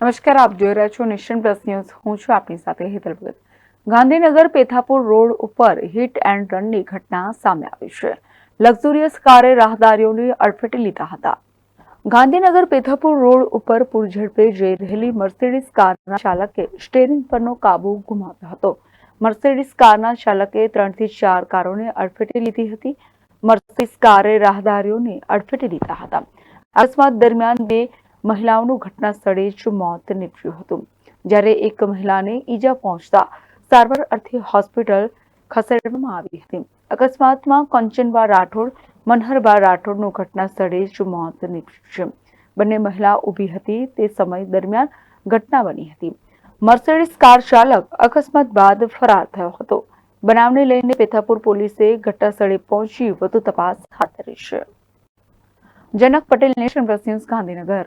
નમસ્કાર, આપ જોઈ રહ્યા છો નેશન પ્લસ ન્યૂઝ. હું છું આપની સાથે હેતલ ભગત. ગાંધીનગર પેથાપુર રોડ ઉપર હિટ એન્ડ રનની ઘટના સામે આવી છે. લક્ઝુરિયસ કારે રાહદારીઓને અડફેટે લીધા હતા. ગાંધીનગર પેથાપુર રોડ ઉપર પૂરઝડપે જઈ રહેલી મર્સિડીઝ કારના ચાલકે સ્ટેરિંગ પરનો કાબુ ગુમાવ્યો હતો. મર્સિડીઝ કારના ચાલકે ત્રણથી ચાર કારોને અડફેટે લીધી હતી. મર્સિડીઝ કારે રાહદારીઓને અડફેટે લીધા હતા. અકસ્માત દરમિયાન બે મહિલાઓનું ઘટના સ્થળે જ મોત નીપજ્યું હતું. જ્યારે એક મહિલાને ઈજા પહોંચતા સારવાર અર્થે હોસ્પિટલ ખસેડવામાં આવી હતી. અકસ્માતમાં કંચનબા રાઠોડ, મનહરબા રાઠોડનું ઘટના સ્થળે જ મોત નીપજ્યું. બંને મહિલા ઊભી હતી તે સમય દરમિયાન ઘટના બની હતી. મર્સિડીઝ કાર ચાલક અકસ્માત બાદ ફરાર થયો હતો. બનાવને લઈને પેથાપુર પોલીસે ઘટના સ્થળે પહોંચી વધુ તપાસ હાથ ધરી છે. Janak Patel Nation news Gandhinagar.